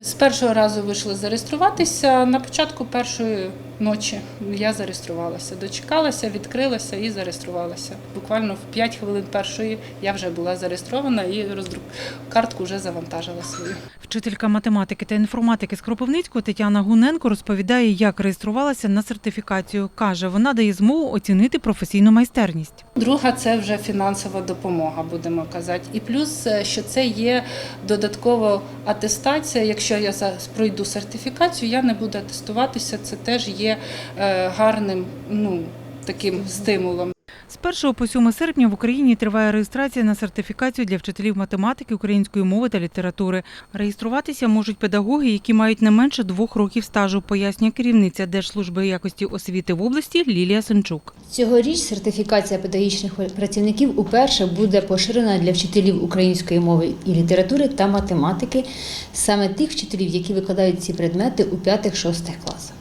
З першого разу вийшли зареєструватися. На початку першої ночі я зареєструвалася, дочекалася, відкрилася і зареєструвалася. Буквально в 5 хвилин першої я вже була зареєстрована і роздрук картку вже завантажила свою. Вчителька математики та інформатики з Кропивницького Тетяна Гуненко розповідає, як реєструвалася на сертифікацію. Каже, вона дає змогу оцінити професійну майстерність. Друга це вже фінансова допомога, будемо казати. І плюс, е, що це є додатково атестація. Якщо я пройду сертифікацію, я не буду атестуватися. Це теж є е, гарним ну, таким стимулом. З 1 по 7 серпня в Україні триває реєстрація на сертифікацію для вчителів математики, української мови та літератури. Реєструватися можуть педагоги, які мають не менше двох років стажу, пояснює керівниця Держслужби якості освіти в області Лілія Сенчук. Цьогоріч сертифікація педагогічних працівників уперше буде поширена для вчителів української мови і літератури та математики, саме тих вчителів, які викладають ці предмети у 5-6 класах.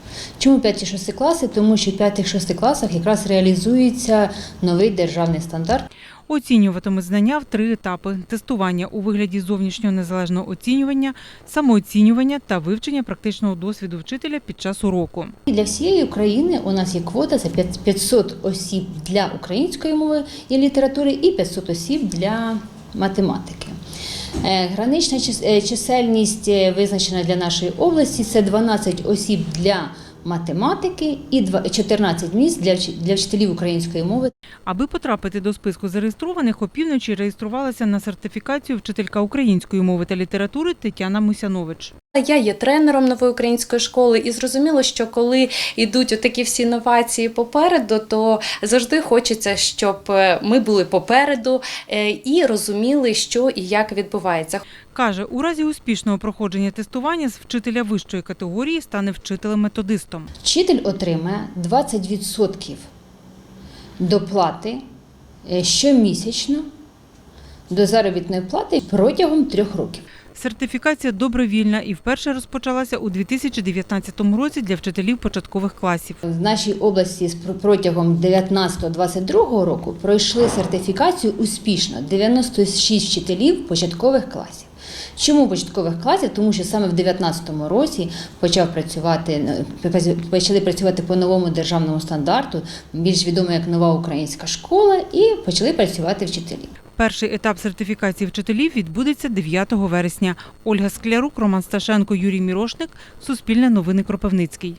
Чому 5-6 класи? Тому що в 5-6 класах якраз реалізується новий державний стандарт. Оцінюватимуть знання в три етапи: тестування у вигляді зовнішнього незалежного оцінювання, самооцінювання та вивчення практичного досвіду вчителя під час уроку. Для всієї України у нас є квота це 500 осіб для української мови і літератури і 500 осіб для математики. Е, Гранична е, чисельність е, визначена для нашої області це 12 осіб для математики і два- 14 місць для вчителів української мови. Аби потрапити до списку зареєстрованих, опівночі реєструвалася на сертифікацію вчителька української мови та літератури Тетяна Мусянович. Я є тренером нової української школи, і зрозуміло, що коли йдуть такі всі новації попереду, то завжди хочеться, щоб е, ми були попереду е, і розуміли, що і як відбувається. Каже, у разі успішного проходження тестування з вчителя вищої категорії стане вчителем-методистом. Вчитель отримає 20% доплати е, щомісячно до заробітної плати протягом трьох років. Сертифікація добровільна і вперше розпочалася у 2019 році для вчителів початкових класів. В нашій області протягом 19-22 року пройшли сертифікацію успішно 96 вчителів початкових класів. Чому початкових класів? Тому що саме в 2019 році почав працювати е, почали працювати по новому державному стандарту, більш відомо як нова українська школа, і почали працювати вчителі. Перший етап сертифікації вчителів відбудеться 9 вересня. Ольга Склярук, Роман Сташенко, Юрій Мірошник. Суспільне новини Кропивницький.